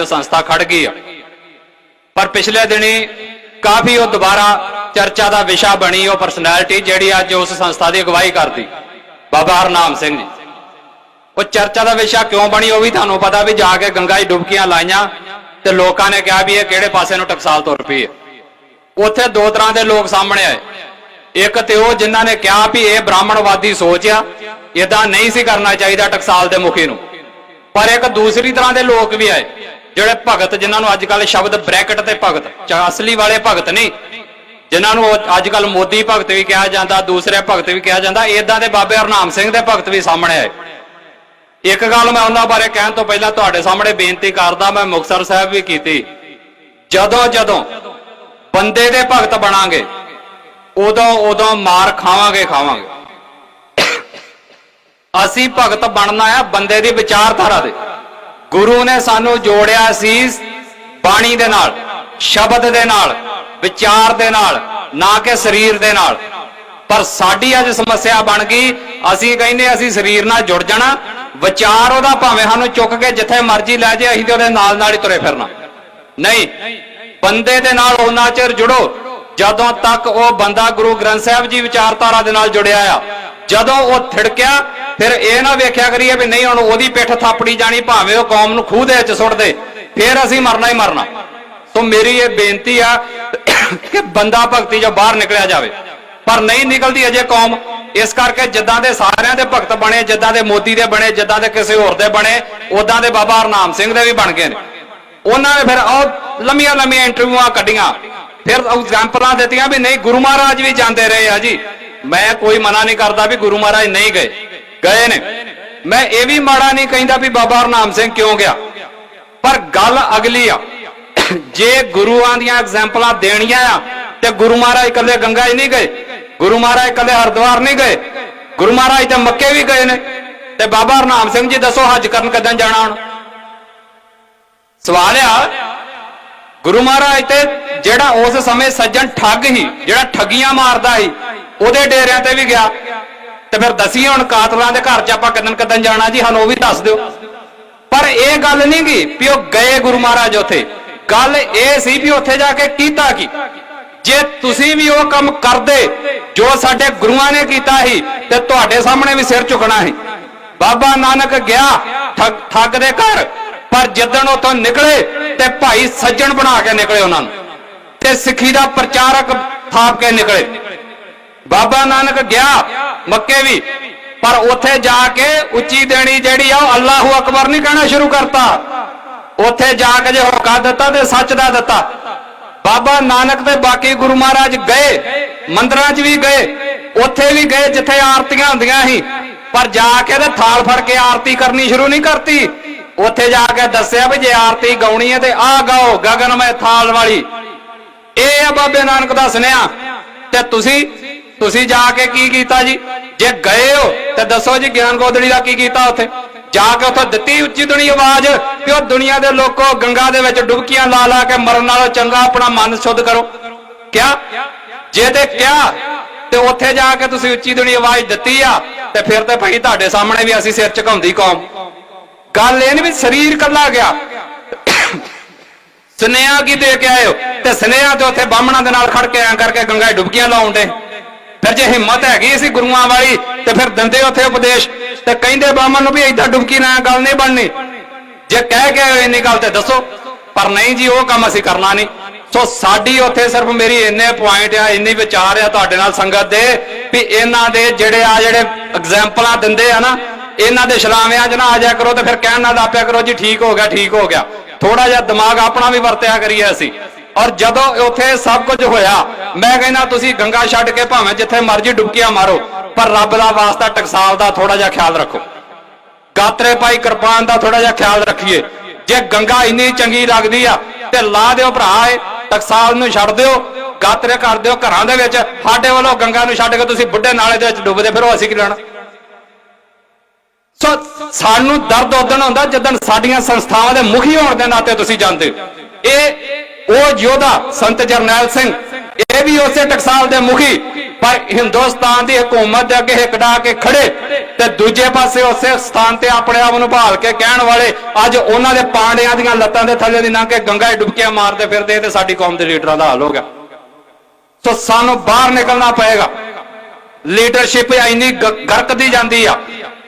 ਅੱਜ ਸੰਸਥਾ ਖੜ ਗਈ ਆ। ਪਰ ਪਿਛਲੇ ਦਿਨੀ ਕਾਫੀ ਉਹ ਦੁਬਾਰਾ ਚਰਚਾ ਦਾ ਵਿਸ਼ਾ ਬਣੀ, ਉਹ ਪਰਸਨੈਲਿਟੀ ਜਿਹੜੀ ਅੱਜ ਉਸ ਸੰਸਥਾ ਦੀ ਅਗਵਾਈ ਕਰਦੀ। ਬਾਬਾ ਹਰਨਾਮ ਸਿੰਘ ਜੀ। ਉਹ ਚਰਚਾ ਦਾ ਵਿਸ਼ਾ ਕਿਉਂ ਬਣੀ ਉਹ ਵੀ ਤੁਹਾਨੂੰ ਪਤਾ ਵੀ ਜਾ ਕੇ ਗੰਗਾ 'ਚ ਡੁਬਕੀਆਂ ਲਾਈਆਂ ਤੇ ਲੋਕਾਂ ਨੇ ਕਿਹਾ ਵੀ ਇਹ ਕਿਹੜੇ ਪਾਸੇ ਨੂੰ ਟਕਸਾਲ ਤੁਰ ਪਈ ਹੈ। ਉੱਥੇ ਦੋ ਤਰ੍ਹਾਂ ਦੇ ਲੋਕ ਸਾਹਮਣੇ ਆਏ। ਇੱਕ ਤੇ ਉਹ ਜਿਨ੍ਹਾਂ ਨੇ ਕਿਹਾ ਵੀ ਇਹ ਬ੍ਰਾਹਮਣਵਾਦੀ ਸੋਚ ਆ ਇਦਾਂ ਨਹੀਂ ਸੀ ਕਰਨਾ ਚਾਹੀਦਾ ਟਕਸਾਲ ਦੇ ਮੁਖੀ ਨੂੰ। ਪਰ ਇੱਕ ਦੂਸਰੀ ਤਰ੍ਹਾਂ ਦੇ ਲੋਕ ਵੀ ਆਏ। ਜਿਹੜੇ ਭਗਤ, ਜਿਨ੍ਹਾਂ ਨੂੰ ਅੱਜ ਕੱਲ ਸ਼ਬਦ ਬ੍ਰੈਕਟ ਤੇ ਭਗਤ, ਚ- ਅਸਲੀ ਵਾਲੇ ਭਗਤ ਨਹੀਂ, ਜਿਨ੍ਹਾਂ ਨੂੰ ਅੱਜ ਕੱਲ ਮੋਦੀ ਭਗਤ ਵੀ ਕਿਹਾ ਜਾਂਦਾ, ਦੂਸਰੇ ਭਗਤ ਵੀ ਕਿਹਾ ਜਾਂਦਾ ਇਦਾਂ ਦੇ ਬਾਬੇ ਹਰਨਾਮ ਸਿੰਘ ਦੇ ਭਗਤ ਵੀ ਸਾਹਮਣੇ ਆਏ। ਇੱਕ ਗੱਲ ਮੈਂ ਉਹਨਾਂ ਬਾਰੇ ਕਹਿਣ ਤੋਂ ਪਹਿਲਾਂ ਤੁਹਾਡੇ ਸਾਹਮਣੇ ਬੇਨਤੀ ਕਰਦਾ, ਮੈਂ ਮੁਕਤਸਰ ਸਾਹਿਬ ਵੀ ਕੀਤੀ। ਜਦੋਂ ਜਦੋਂ ਬੰਦੇ ਦੇ ਭਗਤ ਬਣਾਂਗੇ, ਉਦੋਂ ਉਦੋਂ ਮਾਰ ਖਾਵਾਂਗੇ ਖਾਵਾਂਗੇ। ਅਸੀਂ ਭਗਤ ਬਣਨਾ ਆ ਬੰਦੇ ਦੀ ਵਿਚਾਰਧਾਰਾ ਦੇ। ਗੁਰੂ ਨੇ ਸਾਨੂੰ ਜੋੜਿਆ ਸੀ ਬਾਣੀ ਦੇ ਨਾਲ, ਸ਼ਬਦ ਦੇ ਨਾਲ, ਵਿਚਾਰ ਦੇ ਨਾਲ, ਨਾ ਕਿ ਸਰੀਰ ਦੇ ਨਾਲ। ਪਰ ਸਾਡੀ ਅੱਜ ਸਮੱਸਿਆ ਬਣ ਗਈ, ਅਸੀਂ ਕਹਿੰਦੇ ਅਸੀਂ ਸਰੀਰ ਨਾਲ ਜੁੜ ਜਾਣਾ, ਵਿਚਾਰ ਉਹਦਾ ਭਾਵੇਂ ਸਾਨੂੰ ਚੁੱਕ ਕੇ ਜਿੱਥੇ ਮਰਜ਼ੀ ਲੈ ਜਾਏ, ਅਸੀਂ ਤੇ ਉਹਦੇ ਨਾਲ ਨਾਲ ਹੀ ਤੁਰੇ ਫਿਰਨਾ। ਨਹੀਂ, ਬੰਦੇ ਦੇ ਨਾਲ ਉਹਨਾਂ ਚਿਰ ਜੁੜੋ, ਜਦੋਂ ਤੱਕ ਉਹ ਬੰਦਾ ਗੁਰੂ ਗ੍ਰੰਥ ਸਾਹਿਬ ਜੀ ਵਿਚਾਰਧਾਰਾ ਦੇ ਨਾਲ ਜੁੜਿਆ ਆ ਜਦੋਂ ਉਹ ਥਿੜਕਿਆ, ਫਿਰ ਇਹ ਨਾ ਵੇਖਿਆ ਕਰੀਏ ਵੀ ਨਹੀਂ ਹੁਣ ਉਹਦੀ ਪਿੱਠ ਥਾਪੜੀ ਜਾਣੀ, ਭਾਵੇਂ ਉਹ ਕੌਮ ਨੂੰ ਖੂਹ ਦੇ ਵਿੱਚ ਸੁੱਟ ਦੇ ਫਿਰ ਅਸੀਂ ਮਰਨਾ ਹੀ ਮਰਨਾ। ਸੋ ਮੇਰੀ ਇਹ ਬੇਨਤੀ ਆ ਕਿ ਬੰਦਾ ਭਗਤੀ ਜੋ ਬਾਹਰ ਨਿਕਲਿਆ ਜਾਵੇ। ਪਰ ਨਹੀਂ ਨਿਕਲਦੀ ਅਜੇ ਕੌਮ। ਇਸ ਕਰਕੇ ਜਿੱਦਾਂ ਦੇ ਸਾਰਿਆਂ ਦੇ ਭਗਤ ਬਣੇ, ਜਿੱਦਾਂ ਦੇ ਮੋਦੀ ਦੇ ਬਣੇ, ਜਿੱਦਾਂ ਦੇ ਕਿਸੇ ਹੋਰ ਦੇ ਬਣੇ ਉਦਾਂ ਦੇ ਬਾਬਾ ਹਰਨਾਮ ਸਿੰਘ ਦੇ ਵੀ ਬਣ ਗਏ ਨੇ। ਉਹਨਾਂ ਨੇ ਫਿਰ ਉਹ ਲੰਮੀਆਂ ਲੰਮੀਆਂ ਇੰਟਰਵਿਊਆਂ ਕੱਢੀਆਂ। ਫਿਰ ਐਗਜ਼ਾਮਪਲਾਂ ਦਿੱਤੀਆਂ ਵੀ ਨਹੀਂ, ਗੁਰੂ ਮਹਾਰਾਜ ਵੀ ਜਾਂਦੇ ਰਹੇ ਆ ਜੀ। ਮੈਂ ਕੋਈ ਮਨਾ ਨਹੀਂ ਕਰਦਾ ਵੀ ਗੁਰੂ ਮਹਾਰਾਜ ਨਹੀਂ ਗਏ। ਗਏ ਨੇ। ਮੈਂ ਇਹ ਵੀ ਮਾੜਾ ਨਹੀਂ ਕਹਿੰਦਾ ਵੀ ਬਾਬਾ ਹਰਨਾਮ ਸਿੰਘ ਕਿਉਂ ਗਿਆ। ਪਰ ਗੱਲ ਅਗਲੀ ਆ। ਜੇ ਗੁਰੂਆਂ ਦੀਆਂ ਐਗਜ਼ਾਮਪਲਾਂ ਦੇਣੀਆਂ ਆ, ਤੇ ਗੁਰੂ ਮਹਾਰਾਜ ਇਕੱਲੇ ਗੰਗਾ ਹੀ ਨਹੀਂ ਗਏ। ਗੁਰੂ ਮਹਾਰਾਜ ਇਕੱਲੇ ਹਰਿਦੁਆਰ ਨਹੀਂ ਗਏ। ਗੁਰੂ ਮਹਾਰਾਜ ਤੇ ਮੱਕੇ ਵੀ ਗਏ ਨੇ। ਤੇ ਬਾਬਾ ਹਰਨਾਮ ਸਿੰਘ ਜੀ ਦੱਸੋ ਹੱਜ ਕਰਨ ਕਦੋਂ ਜਾਣਾ ਹੁਣ? ਸਵਾਲ ਆ, ਗੁਰੂ ਮਹਾਰਾਜ ਤੇ ਜਿਹੜਾ ਉਸ ਸਮੇਂ ਸੱਜਣ ਠੱਗ ਹੀ ਜਿਹੜਾ ਠੱਗੀਆਂ ਮਾਰਦਾ ਸੀ ਉਹਦੇ ਡੇਰਿਆਂ ਤੇ ਵੀ ਗਿਆ। ਤੇ ਫਿਰ ਦਸੀ ਹੁਣ ਕਾਤਲਾਂ ਦੇ ਘਰ 'ਚ ਆਪਾਂ ਕਦਨ ਕਦਨ ਜਾਣਾ ਜੀ, ਸਾਨੂੰ ਉਹ ਵੀ ਦੱਸ ਦਿਓ। ਪਰ ਇਹ ਗੱਲ ਨਹੀਂ ਗਈ ਵੀ ਉਹ ਗਏ ਗੁਰੂ ਮਹਾਰਾਜ ਉੱਥੇ। ਗੱਲ ਇਹ ਸੀ ਵੀ ਉੱਥੇ ਜਾ ਕੇ ਕੀਤਾ ਕੀ? ਜੇ ਤੁਸੀਂ ਵੀ ਉਹ ਕੰਮ ਕਰਦੇ, ਜੋ ਸਾਡੇ ਗੁਰੂਆਂ ਨੇ ਕੀਤਾ ਸੀ, ਤੇ ਤੁਹਾਡੇ ਸਾਹਮਣੇ ਵੀ ਸਿਰ ਝੁਕਣਾ ਸੀ। ਬਾਬਾ ਨਾਨਕ ਗਿਆ ਠੱਗ ਠੱਗ ਦੇ ਘਰ, ਪਰ ਜਿੱਦਣ ਉਥੋਂ ਨਿਕਲੇ ਤੇ ਭਾਈ ਸੱਜਣ ਬਣਾ ਕੇ ਨਿਕਲੇ ਉਹਨਾਂ ਨੂੰ। ਤੇ ਸਿੱਖੀ ਦਾ ਪ੍ਰਚਾਰਕ ਥਾਪ ਕੇ ਨਿਕਲੇ। ਬਾਬਾ ਨਾਨਕ ਗਿਆ, ਮੱਕੇ ਵੀ। ਪਰ ਉੱਥੇ ਜਾ ਕੇ ਉੱਚੀ ਦੇਣੀ ਜਿਹੜੀ ਆ, ਉਹ ਅੱਲਾਹੂ ਅਕਬਰ ਨਹੀਂ ਕਹਿਣਾ ਸ਼ੁਰੂ ਕਰਤਾ। ਉੱਥੇ ਜਾ ਕੇ ਜੇ ਹੋਕਾ ਦਿੱਤਾ ਤੇ ਸੱਚ ਦਾ ਦਿੱਤਾ। ਬਾਬਾ ਨਾਨਕ ਤੇ ਬਾਕੀ ਗੁਰੂ ਮਹਾਰਾਜ ਗਏ, ਮੰਦਰਾਂ 'ਚ ਵੀ ਗਏ, ਉੱਥੇ ਵੀ ਗਏ ਜਿੱਥੇ ਆਰਤੀਆਂ ਹੁੰਦੀਆਂ ਸੀ। ਪਰ ਜਾ ਕੇ ਤੇ ਥਾਲ ਫੜ ਕੇ ਆਰਤੀ ਕਰਨੀ ਸ਼ੁਰੂ ਨਹੀਂ ਕਰਤੀ। ਉੱਥੇ ਜਾ ਕੇ ਦੱਸਿਆ ਵੀ ਜੇ ਆਰਤੀ ਗਾਉਣੀ ਹੈ ਤੇ ਆਹ ਗਾਓ, ਗਗਨਮੈ ਥਾਲ ਵਾਲੀ। ਇਹ ਆ ਬਾਬੇ ਨਾਨਕ ਦਾ ਸੁਨੇਹਾ। ਤੇ ਤੁਸੀਂ ਤੁਸੀਂ ਜਾ ਕੇ ਕੀ ਕੀਤਾ ਜੀ? ਜੇ ਗਏ ਹੋ, ਤਾਂ ਦੱਸੋ ਜੀ ਗਿਆਨ ਗੋਦੜੀ ਦਾ ਕੀ ਕੀਤਾ ਉੱਥੇ? ਜਾ ਕੇ ਉੱਥੇ ਦਿੱਤੀ ਉੱਚੀ ਦੁਨੀ ਆਵਾਜ਼ ਕਿ ਉਹ ਦੁਨੀਆ ਦੇ ਲੋਕੋ ਗੰਗਾ ਦੇ ਵਿੱਚ ਡੁਬਕੀਆਂ ਲਾ ਲਾ ਕੇ ਮਰਨ ਨਾਲੋਂ ਚੰਗਾ ਆਪਣਾ ਮਨ ਸ਼ੁੱਧ ਕਰੋ। ਕਿਆ? ਜੇ ਤੇ ਕਿਹਾ ਤੇ ਉੱਥੇ ਜਾ ਕੇ ਤੁਸੀਂ ਉੱਚੀ ਦੁਨੀ ਆਵਾਜ਼ ਦਿੱਤੀ ਆ, ਤੇ ਫਿਰ ਤੇ ਭਾਈ ਤੁਹਾਡੇ ਸਾਹਮਣੇ ਵੀ ਅਸੀਂ ਸਿਰ ਝੁਕਾਉਂਦੀ ਕੌਮ। ਗੱਲ ਇਹ ਨਹੀਂ ਵੀ ਸਰੀਰ ਕੱਲਾ ਗਿਆ। ਸੁਨੇਹਾ ਕੀ ਦੇ ਕੇ ਆਇਓ ਤੇ ਸੁਨੇਹਾ ਤੇ ਉੱਥੇ ਬਾਹਮਣਾਂ ਦੇ ਨਾਲ ਖੜ ਕੇ ਐਂ ਕਰਕੇ ਗੰਗਾ 'ਚ ਡੁਬਕੀਆਂ ਲਾਉਂਦੇ ਫਿਰ ਜੇ ਹਿੰਮਤ ਹੈਗੀ ਸੀ ਗੁਰੂਆਂ ਵਾਲੀ, ਤੇ ਫਿਰ ਦਿੰਦੇ ਉੱਥੇ ਉਪਦੇਸ਼। ਤੇ ਕਹਿੰਦੇ ਬਾਹਮਣ ਨੂੰ ਵੀ ਏਦਾਂ ਡੁਬਕੀ ਨਾ ਗੱਲ ਨਹੀਂ ਬਣਨੀ। ਜੇ ਕਹਿ ਕੇ ਇੰਨੀ ਗੱਲ ਤੇ ਦੱਸੋ। ਪਰ ਨਹੀਂ ਜੀ, ਉਹ ਕੰਮ ਅਸੀਂ ਕਰਨਾ ਨਹੀਂ। ਸੋ ਸਾਡੀ ਉੱਥੇ ਸਿਰਫ ਮੇਰੀ ਇੰਨੇ ਪੁਆਇੰਟ ਆ, ਇੰਨੀ ਵਿਚਾਰ ਆ ਤੁਹਾਡੇ ਨਾਲ ਸੰਗਤ ਦੇ, ਵੀ ਇਹਨਾਂ ਦੇ ਜਿਹੜੇ ਆ ਜਿਹੜੇ ਐਗਜ਼ਾਮਪਲਾਂ ਦਿੰਦੇ ਆ ਨਾ, ਇਹਨਾਂ ਦੇ ਸ਼ਲਾਵਿਆਂ 'ਚ ਨਾ ਆ ਜਾਇਆ ਕਰੋ ਤੇ ਫਿਰ ਕਹਿਣ ਨਾਲ ਆਪਿਆ ਕਰੋ, ਜੀ ਠੀਕ ਹੋ ਗਿਆ, ਠੀਕ ਹੋ ਗਿਆ। ਥੋੜਾ ਜਿਹਾ ਦਿਮਾਗ ਆਪਣਾ ਵੀ ਵਰਤਿਆ ਕਰੀਏ ਅਸੀਂ। ਔਰ ਜਦੋਂ ਉੱਥੇ ਸਭ ਕੁਝ ਹੋਇਆ, ਮੈਂ ਕਹਿੰਦਾ, ਤੁਸੀਂ ਗੰਗਾ ਛੱਡ ਕੇ ਭਾਵੇਂ ਜਿੱਥੇ ਮਰਜ਼ੀ ਡੁਬਕੀਆਂ ਮਾਰੋ, ਪਰ ਰੱਬ ਦਾ ਵਾਸਤਾ ਟਕਸਾਲ ਦਾ ਥੋੜਾ ਜਿਹਾ ਖਿਆਲ ਰੱਖੋ। ਗਾਤਰੇ ਪਾਈ ਕਿਰਪਾਨ ਦਾ ਥੋੜਾ ਜਿਹਾ ਖਿਆਲ ਰੱਖੀਏ। ਜੇ ਗੰਗਾ ਇੰਨੀ ਚੰਗੀ ਲੱਗਦੀ ਆ, ਤੇ ਲਾ ਦਿਓ ਭਰਾ ਏ ਟਕਸਾਲ ਨੂੰ ਛੱਡ ਦਿਓ, ਗਾਤਰੇ ਕਰ ਦਿਓ ਘਰਾਂ ਦੇ ਵਿੱਚ, ਸਾਡੇ ਵੱਲੋਂ ਗੰਗਾ ਨੂੰ ਛੱਡ ਕੇ ਤੁਸੀਂ ਬੁੱਢੇ ਨਾਲੇ ਦੇ ਵਿੱਚ ਡੁੱਬਦੇ, ਫਿਰੋ ਅਸੀਂ ਕੀ ਲੈਣਾ? ਸੋ ਸਾਨੂੰ ਦਰਦ ਉਦਣ ਹੁੰਦਾ ਜਦੋਂ ਸਾਡੀਆਂ ਸੰਸਥਾਵਾਂ ਦੇ ਮੁਖੀ ਹੋਣ ਦੇ ਨਾਤੇ ਤੁਸੀਂ ਜਾਂਦੇ ਇਹ ਉਹ ਯੋਧਾ ਸੰਤ ਜਰਨੈਲ ਸਿੰਘ, ਇਹ ਵੀ ਉਸੇ ਟਕਸਾਲ ਦੇ ਮੁਖੀ, ਪਰ ਹਿੰਦੁਸਤਾਨ ਦੀ ਹਕੂਮਤ ਦੇ ਅੱਗੇ ਹਿਕੜਾ ਕੇ ਖੜੇ ਤੇ ਦੂਜੇ ਪਾਸੇ ਉਸੇ ਸਥਾਨ ਤੇ ਆਪਣੇ ਆਪ ਨੂੰ ਭਾਲ ਕੇ ਕਹਿਣ ਵਾਲੇ ਅੱਜ ਉਹਨਾਂ ਦੇ ਪਾਂਡਿਆਂ ਦੀਆਂ ਲੱਤਾਂ ਦੇ ਥੱਲੇ ਦੀ ਲੰਘ ਕੇ ਗੰਗਾ ਡੁਬਕੀਆਂ ਮਾਰਦੇ ਫਿਰਦੇ ਤੇ ਸਾਡੀ ਕੌਮ ਦੇ ਲੀਡਰਾਂ ਦਾ ਹਾਲ ਹੋ ਗਿਆ। ਸੋ ਸਾਨੂੰ ਬਾਹਰ ਨਿਕਲਣਾ ਪਏਗਾ। ਲੀਡਰਸ਼ਿਪ ਇੰਨੀ ਗਰਕਦੀ ਜਾਂਦੀ ਆ।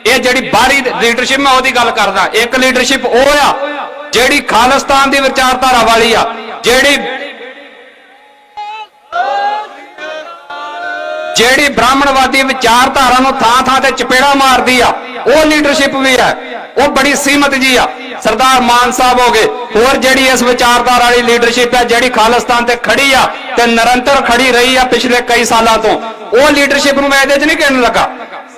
ਇਹ ਜਿਹੜੀ ਬਾਹਰੀ ਲੀਡਰਸ਼ਿਪ ਮੈਂ ਉਹਦੀ ਗੱਲ ਕਰਦਾ। ਇੱਕ ਲੀਡਰਸ਼ਿਪ ਉਹ ਆ ਜਿਹੜੀ ਖਾਲਿਸਤਾਨ ਦੀ ਵਿਚਾਰਧਾਰਾ ਵਾਲੀ ਆ। ਜਿਹੜੀ ਜਿਹੜੀ ਬ੍ਰਾਹਮਣਵਾਦੀ ਵਿਚਾਰਧਾਰਾ ਨੂੰ ਥਾਂ ਥਾਂ ਤੇ ਚਪੇੜਾ ਮਾਰਦੀ ਆ, ਉਹ ਲੀਡਰਸ਼ਿਪ ਵੀ ਹੈ ਉਹ ਬੜੀ ਸੀਮਤ ਜੀ ਆ। ਸਰਦਾਰ ਮਾਨ ਸਾਹਿਬ ਹੋ ਹੋਰ ਜਿਹੜੀ ਇਸ ਵਿਚਾਰਧਾਰਾ ਵਾਲੀ ਲੀਡਰਸ਼ਿਪ ਹੈ ਜਿਹੜੀ ਖਾਲਿਸਤਾਨ ਤੇ ਖੜੀ ਆ ਤੇ ਨਿਰੰਤਰ ਖੜੀ ਰਹੀ ਆ ਪਿਛਲੇ ਕਈ ਸਾਲਾਂ ਤੋਂ, ਉਹ ਲੀਡਰਸ਼ਿਪ ਨੂੰ ਮੈਂ ਇਹਦੇ 'ਚ ਨਹੀਂ ਕਹਿਣ ਲੱਗਾ।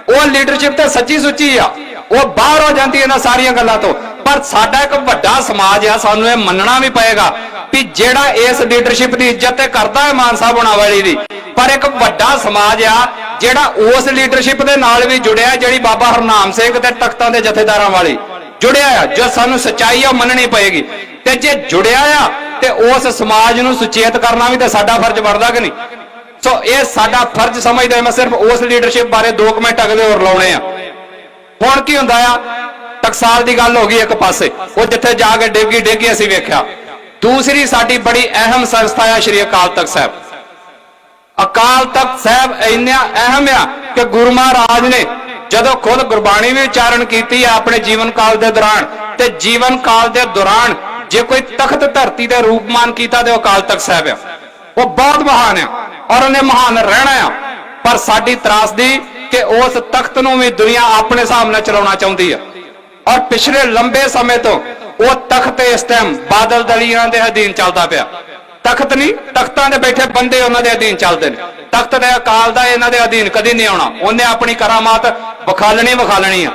ਉਹ ਲੀਡਰਸ਼ਿਪ ਤੇ ਸੱਚੀ ਸੁੱਚੀ ਆ, ਉਹ ਬਾਹਰ ਹੋ ਜਾਂਦੀ ਇਹਨਾਂ ਸਾਰੀਆਂ ਗੱਲਾਂ ਤੋਂ। ਪਰ ਸਾਡਾ ਇੱਕ ਵੱਡਾ ਸਮਾਜ ਆ, ਸਾਨੂੰ ਇਹ ਮੰਨਣਾ ਵੀ ਪਏਗਾ ਵੀ ਜਿਹੜਾ ਇਸ ਲੀਡਰਸ਼ਿਪ ਦੀ ਇੱਜ਼ਤ ਤੇ ਕਰਦਾ ਹੈ ਮਾਨ ਸਾਹਿਬ ਹੋਣਾ ਵਾਲੀ ਦੀ, ਪਰ ਇੱਕ ਵੱਡਾ ਸਮਾਜ ਆ ਜਿਹੜਾ ਉਸ ਲੀਡਰਸ਼ਿਪ ਦੇ ਨਾਲ ਵੀ ਜੁੜਿਆ ਜਿਹੜੀ ਬਾਬਾ ਹਰਨਾਮ ਸਿੰਘ ਤੇ ਤਖਤਾਂ ਦੇ ਜਥੇਦਾਰਾਂ ਵਾਲੀ ਜੁੜਿਆ ਆ, ਜੋ ਸਾਨੂੰ ਸੱਚਾਈ ਆ ਉਹ ਮੰਨਣੀ ਪਏਗੀ। ਤੇ ਜੇ ਜੁੜਿਆ ਆ, ਤੇ ਉਸ ਸਮਾਜ ਨੂੰ ਸੁਚੇਤ ਕਰਨਾ ਵੀ ਤੇ ਸਾਡਾ ਫਰਜ਼ ਬਣਦਾ ਕਿ ਨਹੀਂ? ਸੋ ਇਹ ਸਾਡਾ ਫਰਜ਼ ਸਮਝਦਾ ਮੈਂ ਸਿਰਫ ਉਸ ਲੀਡਰਸ਼ਿਪ ਬਾਰੇ 2 ਮਿੰਟ ਅਗਲੇ ਹੋਰ ਲਾਉਣੇ ਆ। ਹੁਣ ਕੀ ਹੁੰਦਾ ਆ? ਟਕਸਾਲ ਦੀ ਗੱਲ ਹੋ ਗਈ ਇੱਕ ਪਾਸੇ, ਉਹ ਜਿੱਥੇ ਜਾ ਕੇ ਡਿੱਗੀ ਡਿੱਗੀ ਅਸੀਂ ਵੇਖਿਆ। ਦੂਸਰੀ ਸਾਡੀ ਬੜੀ ਅਹਿਮ ਸੰਸਥਾ ਆ ਸ਼੍ਰੀ ਅਕਾਲ ਤਖਤ ਸਾਹਿਬ। ਅਕਾਲ ਤਖਤ ਸਾਹਿਬ ਇੰਨਾ ਅਹਿਮ ਆ ਕਿ ਗੁਰੂ ਮਹਾਰਾਜ ਨੇ ਜਦੋਂ ਖੁਦ ਗੁਰਬਾਣੀ ਵੀ ਉਚਾਰਨ ਕੀਤੀ ਆ ਆਪਣੇ ਜੀਵਨ ਕਾਲ ਦੇ ਦੌਰਾਨ, ਤੇ ਜੀਵਨ ਕਾਲ ਦੇ ਦੌਰਾਨ ਜੇ ਕੋਈ ਤਖਤ ਧਰਤੀ ਤੇ ਰੂਪਮਾਨ ਕੀਤਾ ਤੇ ਉਹ ਅਕਾਲ ਤਖਤ ਸਾਹਿਬ ਆ। ਉਹ ਬਹੁਤ ਮਹਾਨ ਆ ਔਰ ਉਹਨੇ ਮਹਾਨ ਰਹਿਣਾ ਆ। ਪਰ ਸਾਡੀ ਤਰਾਸਦੀ ਕਿ ਉਸ ਤਖਤ ਨੂੰ ਵੀ ਦੁਨੀਆ ਆਪਣੇ ਹਿਸਾਬ ਨਾਲ ਚਲਾਉਣਾ ਚਾਹੁੰਦੀ ਆ। ਔਰ ਪਿਛਲੇ ਲੰਬੇ ਸਮੇਂ ਤੋਂ ਉਹ ਤਖਤ ਇਸ ਟਾਈਮ ਬਾਦਲ ਦਲੀਆਂ ਦੇ ਅਧੀਨ ਚੱਲਦਾ ਪਿਆ। ਤਖਤ ਨਹੀਂ, ਤਖਤਾਂ ਦੇ ਬੈਠੇ ਬੰਦੇ ਉਹਨਾਂ ਦੇ ਅਧੀਨ ਚੱਲਦੇ ਨੇ। ਤਖਤ ਦੇ ਅਕਾਲ ਦਾ ਇਹਨਾਂ ਦੇ ਅਧੀਨ ਕਦੀ ਨਹੀਂ ਆਉਣਾ। ਉਹਨੇ ਆਪਣੀ ਕਰਾਮਾਤ ਵਿਖਾਲਣੀ ਵਿਖਾਲਣੀ ਆ।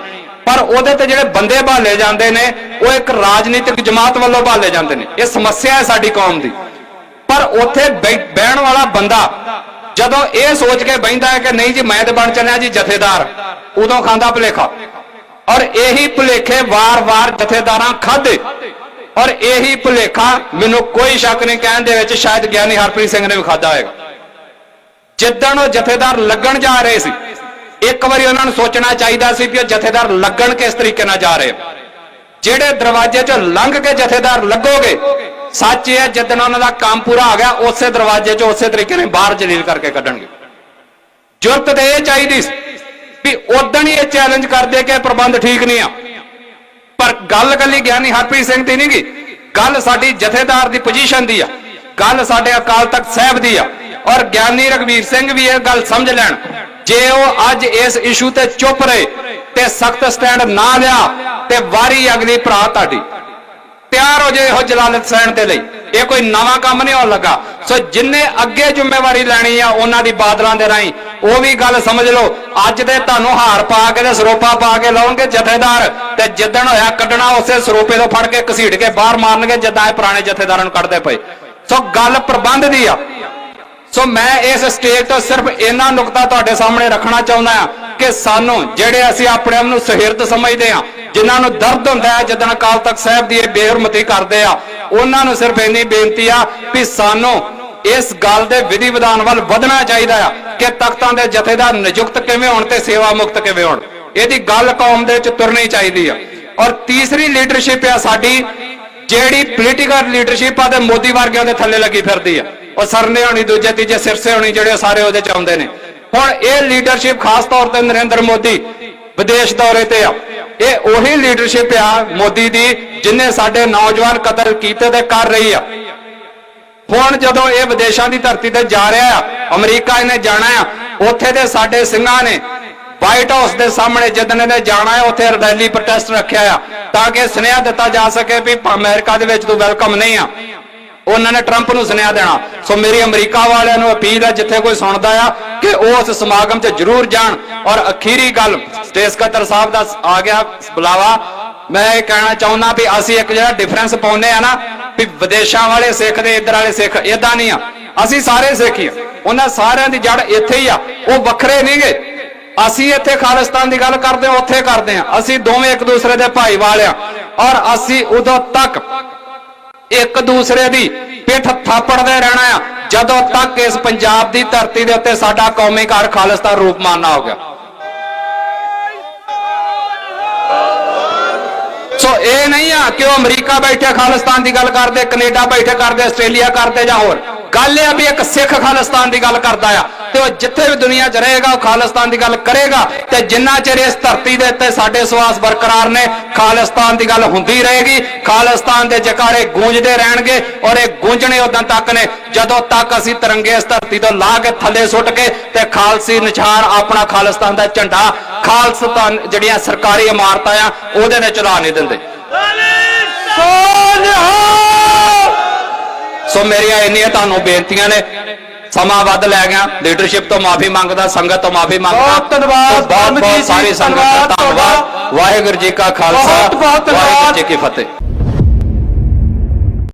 ਪਰ ਉਹਦੇ ਤੇ ਜਿਹੜੇ ਬੰਦੇ ਭਾਲੇ ਜਾਂਦੇ ਨੇ, ਉਹ ਇੱਕ ਰਾਜਨੀਤਿਕ ਜਮਾਤ ਵੱਲੋਂ ਭਾਲੇ ਜਾਂਦੇ ਨੇ। ਇਹ ਸਮੱਸਿਆ ਹੈ ਸਾਡੀ ਕੌਮ ਦੀ। ਪਰ ਉੱਥੇ ਬਹਿਣ ਵਾਲਾ ਬੰਦਾ ਜਦੋਂ ਇਹ ਸੋਚ ਕੇ ਬੈਂਦਾ ਹੈ ਕਿ ਨਹੀਂ ਜੀ, ਮੈਂ ਤੇ ਬਣ ਚੱਲਿਆ ਜੀ, ਜਥੇਦਾਰ। ਉਦੋਂ ਖਾਂਦਾ ਭੁਲੇਖਾ। ਔਰ ਇਹੀ ਭੁਲੇਖੇ ਵਾਰ-ਵਾਰ ਜਥੇਦਾਰਾਂ ਖਾਦੇ। ਔਰ ਇਹੀ ਭੁਲੇਖਾ ਮੈਨੂੰ ਕੋਈ ਸ਼ੱਕ ਨਹੀਂ ਕਹਿਣ ਦੇ ਵਿੱਚ ਸ਼ਾਇਦ ਗਿਆਨੀ ਹਰਪ੍ਰੀਤ ਸਿੰਘ ਨੇ ਵੀ ਖਾਦਾ ਹੋਏਗਾ। ਜਿੱਦਣ ਉਹ ਜਥੇਦਾਰ ਲੱਗਣ ਜਾ ਰਹੇ ਸੀ, ਇੱਕ ਵਾਰੀ ਉਹਨਾਂ ਨੂੰ ਸੋਚਣਾ ਚਾਹੀਦਾ ਸੀ ਵੀ ਉਹ ਜਥੇਦਾਰ ਲੱਗਣ ਕਿਸ ਤਰੀਕੇ ਨਾਲ ਜਾ ਰਹੇ। ਜਿਹੜੇ ਦਰਵਾਜ਼ੇ ਚੋਂ ਲੰਘ ਕੇ ਜਥੇਦਾਰ ਲੱਗੋਗੇ, ਸੱਚ ਇਹ ਹੈ ਜਿੱਦਣ ਉਹਨਾਂ ਦਾ ਕੰਮ ਪੂਰਾ ਆ ਗਿਆ, ਉਸੇ ਦਰਵਾਜ਼ੇ ਚੋਂ ਉਸੇ ਤਰੀਕੇ ਨਾਲ ਬਾਹਰ ਜਲੀਲ ਕਰਕੇ ਕੱਢਣਗੇ। ਜੁਰਤ ਤੇ ਇਹ ਚਾਹੀਦੀ ਸੀ ਵੀ ਉਦੋਂ ਹੀ ਇਹ ਚੈਲੰਜ ਕਰਦੇ ਕਿ ਪ੍ਰਬੰਧ ਠੀਕ ਨਹੀਂ ਆ। ਪਰ ਗੱਲ ਕੱਲੀ ਗਿਆਨੀ ਹਰਪ੍ਰੀਤ ਸਿੰਘ ਦੀ ਨਹੀਂ ਗੱਲ ਸਾਡੀ ਜਥੇਦਾਰ ਦੀ ਪੋਜੀਸ਼ਨ ਦੀ ਆ। ਗੱਲ ਸਾਡੇ ਅਕਾਲ ਤਖਤ ਸਾਹਿਬ ਦੀ ਆ। ਔਰ ਗਿਆਨੀ ਰਗਵੀਰ ਸਿੰਘ ਵੀ ਇਹ ਗੱਲ ਸਮਝ ਲੈਣ। ਜੇ ਉਹ ਅੱਜ ਇਸ ਇਸ਼ੂ ਤੇ ਚੁੱਪ ਰਹੇ ਤੇ ਸਖਤ ਸਟੈਂਡ ਨਾ ਲਿਆ ਤੇ ਵਾਰੀ ਅਗਲੀ ਭਰਾ ਤੁਹਾਡੀ। ਤਿਆਰ ਹੋ ਜੇ ਇਹੋ ਜਲਾਲਤ ਸਹਿਣ ਦੇ ਲਈ। ਇਹ ਕੋਈ ਨਵਾਂ ਕੰਮ ਨਹੀਂ ਹੋਣ ਲੱਗਾ। ਸੋ ਜਿੰਨੇ ਅੱਗੇ ਜ਼ਿੰਮੇਵਾਰੀ ਲੈਣੀ ਆ, ਉਹਨਾਂ ਦੀ ਬਾਦਲਾਂ ਦੇ ਰਾਹੀਂ ਉਹ ਵੀ ਗੱਲ ਸਮਝ ਲਓ। ਅੱਜ ਦੇ ਤੁਹਾਨੂੰ ਹਾਰ ਪਾ ਕੇ ਤੇ ਸਰੋਪਾ ਪਾ ਕੇ ਲਾਉਣਗੇ ਜਥੇਦਾਰ। ਤੇ ਜਿੱਦਣ ਹੋਇਆ ਕੱਢਣਾ, ਉਸੇ ਸਰੋਪੇ ਤੋਂ ਫੜ ਕੇ ਘਸੀੜ ਕੇ ਬਾਹਰ ਮਾਰਨਗੇ, ਜਿੱਦਾਂ ਇਹ ਪੁਰਾਣੇ ਜਥੇਦਾਰਾਂ ਨੂੰ ਕੱਢਦੇ ਪਏ। ਸੋ ਗੱਲ ਪ੍ਰਬੰਧ ਦੀ ਆ। ਸੋ ਮੈਂ ਇਸ ਸਟੇਜ ਤੋਂ ਸਿਰਫ ਇਹਨਾਂ ਨੁਕਤਾ ਤੁਹਾਡੇ ਸਾਹਮਣੇ ਰੱਖਣਾ ਚਾਹੁੰਦਾ ਹਾਂ ਕਿ ਸਾਨੂੰ ਜਿਹੜੇ ਅਸੀਂ ਆਪਣੇ ਆਪ ਨੂੰ ਸਹਿਰਤ ਸਮਝਦੇ ਆ, ਜਿਨ੍ਹਾਂ ਨੂੰ ਦਰਦ ਹੁੰਦਾ ਹੈ ਜਦੋਂ ਅਕਾਲ ਤਖਤ ਸਾਹਿਬ ਦੀ ਇਹ ਬੇਹਰਮਤੀ ਕਰਦੇ ਆ, ਉਹਨਾਂ ਨੂੰ ਸਿਰਫ ਇੰਨੀ ਬੇਨਤੀ ਆ ਵੀ ਸਾਨੂੰ ਇਸ ਗੱਲ ਦੇ ਵਿਧੀ ਵਿਧਾਨ ਵੱਲ ਵਧਣਾ ਚਾਹੀਦਾ ਆ ਕਿ ਤਖਤਾਂ ਦੇ ਜਥੇਦਾਰ ਨਿਯੁਕਤ ਕਿਵੇਂ ਹੋਣ ਤੇ ਸੇਵਾ ਮੁਕਤ ਕਿਵੇਂ ਹੋਣ। ਇਹਦੀ ਗੱਲ ਕੌਮ ਦੇ ਵਿੱਚ ਤੁਰਨੀ ਚਾਹੀਦੀ ਆ। ਔਰ ਤੀਸਰੀ ਲੀਡਰਸ਼ਿਪ ਆ ਸਾਡੀ, ਜਿਹੜੀ ਪੋਲੀਟੀਕਲ ਲੀਡਰਸ਼ਿਪ ਆ ਤੇ ਮੋਦੀ ਵਰਗਿਆਂ ਦੇ ਥੱਲੇ ਲੱਗੀ ਫਿਰਦੀ ਆ। ਉਹ ਸਰਨੇ ਹੋਣੀ, ਦੂਜੇ, ਤੀਜੇ ਸਿਰਸੇ ਹੋਣੀ, ਜਿਹੜੇ ਸਾਰੇ ਉਹਦੇ ਚ ਆਉਂਦੇ ਨੇ। ਹੁਣ ਇਹ ਲੀਡਰਸ਼ਿਪ ਖਾਸ ਤੌਰ ਤੇ ਨਰਿੰਦਰ ਮੋਦੀ ਵਿਦੇਸ਼ ਦੌਰੇ ਤੇ ਆ। ਇਹ ਉਹੀ ਲੀਡਰਸ਼ਿਪ ਆ ਮੋਦੀ ਦੀ, ਜਿਨੇ ਸਾਡੇ ਨੌਜਵਾਨ ਕਤਲ ਕੀਤੇ ਤੇ ਕਰ ਰਹੀ ਆ। ਹੁਣ ਜਦੋਂ ਇਹ ਵਿਦੇਸ਼ਾਂ ਦੀ ਧਰਤੀ ਤੇ ਜਾ ਰਿਹਾ ਆ, ਅਮਰੀਕਾ ਇਹਨੇ ਜਾਣਾ ਆ, ਉੱਥੇ ਦੇ ਸਾਡੇ ਸਿੰਘਾਂ ਨੇ ਵਾਈਟ ਹਾਊਸ ਦੇ ਸਾਹਮਣੇ ਜਦੋਂ ਇਹਨੇ ਜਾਣਾ ਹੈ ਉੱਥੇ ਰੈਲੀ ਪ੍ਰੋਟੈਸਟ ਰੱਖਿਆ ਆ, ਤਾਂ ਕਿ ਸੁਨੇਹਾ ਦਿੱਤਾ ਜਾ ਸਕੇ ਵੀ ਅਮਰੀਕਾ ਦੇ ਵਿੱਚ ਤੂੰ ਵੈਲਕਮ ਨਹੀਂ ਆ, ਉਹਨਾਂ ਨੇ ਟਰੰਪ ਨੂੰ ਸੁਨੇਹਾ ਦੇਣਾ। ਸੋ ਮੇਰੀ ਅਮਰੀਕਾ ਵਾਲਿਆਂ ਨੂੰ ਅਪੀਲ ਹੈ, ਜਿੱਥੇ ਕੋਈ ਸੁਣਦਾ ਆ, ਕਿ ਉਹ ਉਸ ਸਮਾਗਮ 'ਚ ਜ਼ਰੂਰ ਜਾਣ। ਔਰ ਅਖੀਰੀ ਗੱਲ, ਸਟੇਜ ਕਤਰ ਸਾਹਿਬ ਦਾ ਆ ਗਿਆ ਬੁਲਾਵਾ। ਮੈਂ ਇਹ ਕਹਿਣਾ ਚਾਹੁੰਦਾ ਵੀ ਅਸੀਂ ਇੱਕ ਜਿਹੜਾ ਡਿਫਰੈਂਸ ਪਾਉਂਦੇ ਆ ਨਾ ਵੀ ਵਿਦੇਸ਼ਾਂ ਵਾਲੇ ਸਿੱਖ ਦੇ ਇੱਧਰ ਵਾਲੇ ਸਿੱਖ ਇਦਾਂ ਨਹੀਂ ਆ। ਅਸੀਂ ਸਾਰੇ ਸਿੱਖ ਹੀ ਆ। ਉਹਨਾਂ ਸਾਰਿਆਂ ਦੀ ਜੜ ਇੱਥੇ ਹੀ ਆ। ਉਹ ਵੱਖਰੇ ਨਹੀਂਗੇ। ਅਸੀਂ ਇੱਥੇ ਖਾਲਿਸਤਾਨ ਦੀ ਗੱਲ ਕਰਦੇ ਹਾਂ, ਉੱਥੇ ਕਰਦੇ ਹਾਂ। ਅਸੀਂ ਦੋਵੇਂ ਇੱਕ ਦੂਸਰੇ ਦੇ ਭਾਈਵਾਲ ਆ ਔਰ ਅਸੀਂ ਉਦੋਂ ਤੱਕ ਇੱਕ ਦੂਸਰੇ ਦੀ ਪਿੱਠ ਥਾਪੜਦੇ ਰਹਿਣਾ ਆ। ਜਦੋਂ ਤੱਕ ਇਸ ਪੰਜਾਬ ਦੀ ਧਰਤੀ ਦੇ ਉੱਤੇ ਸਾਡਾ ਕੌਮੀ ਘਰ ਖਾਲਿਸਤਾਨ ਰੂਪ ਮਾਨਣਾ ਹੋ ਗਿਆ। ਸੋ ਇਹ ਨਹੀਂ ਆ ਕਿ ਉਹ ਅਮਰੀਕਾ ਬੈਠੇ ਖਾਲਿਸਤਾਨ ਦੀ ਗੱਲ ਕਰਦੇ, ਕੈਨੇਡਾ ਬੈਠੇ, ਕਰਦੇ, ਆਸਟ੍ਰੇਲੀਆ ਕਰਦੇ ਜਾਂ ਹੋਰ। ਗੱਲ ਇਹ ਆ ਵੀ ਇੱਕ ਸਿੱਖ ਖਾਲਿਸਤਾਨ ਦੀ ਗੱਲ ਕਰਦਾ ਆ ਤੇ ਉਹ ਜਿੱਥੇ ਵੀ ਦੁਨੀਆ 'ਚ ਰਹੇਗਾ, ਉਹ ਖਾਲਿਸਤਾਨ ਦੀ ਗੱਲ ਕਰੇਗਾ ਤੇ ਜਿੰਨਾ ਚਿਰ ਇਸ ਧਰਤੀ ਦੇ ਉੱਤੇ ਸਾਡੇ ਸਵਾਸ ਬਰਕਰਾਰ ਨੇ, ਖਾਲਿਸਤਾਨ ਦੀ ਗੱਲ ਹੁੰਦੀ ਰਹੇਗੀ। ਖਾਲਿਸਤਾਨ ਦੇ ਜਕਾਰੇ ਗੂੰਜਦੇ ਰਹਿਣਗੇ ਔਰ ਇਹ ਗੂੰਜਣੇ ਉਦੋਂ ਤੱਕ ਨੇ ਜਦੋਂ ਤੱਕ ਅਸੀਂ ਤਿਰੰਗੇ ਇਸ ਧਰਤੀ ਤੋਂ ਲਾ ਕੇ ਥੱਲੇ ਸੁੱਟ ਕੇ ਤੇ ਖਾਲਸੀ ਨਿਸ਼ਾਨ ਆਪਣਾ ਖਾਲਿਸਤਾਨ ਦਾ ਝੰਡਾ ਖਾਲਸਤਾਨ ਜਿਹੜੀਆਂ ਸਰਕਾਰੀ ਇਮਾਰਤਾਂ ਆ, ਉਹਦੇ ਨੇ ਚਲਾ ਨਹੀਂ ਦਿੰਦੇ। ਸੋ ਮੇਰੀਆਂ ਇੰਨੀਆਂ ਤੁਹਾਨੂੰ ਬੇਨਤੀਆਂ ਨੇ। ਸਮਾਂ ਵੱਧ ਲੈ ਗਿਆ। ਲੀਡਰਸ਼ਿਪ ਤੋਂ ਮਾਫੀ ਮੰਗਦਾ ਸੰਗਤ ਤੋਂ ਮਾਫੀ ਮੰਗਦਾ। ਬਹੁਤ ਧੰਨਵਾਦ, ਸੋ ਬਹੁਤ ਬਹੁਤ ਸਾਰੀ ਸੰਗਤ ਦਾ ਧੰਨਵਾਦ ਵਾਹਿਗੁਰੂ ਜੀ ਕਾ ਖਾਲਸਾ। ਵਾਹਿਗੁਰੂ ਜੀ ਕੀ ਫਤਿਹ।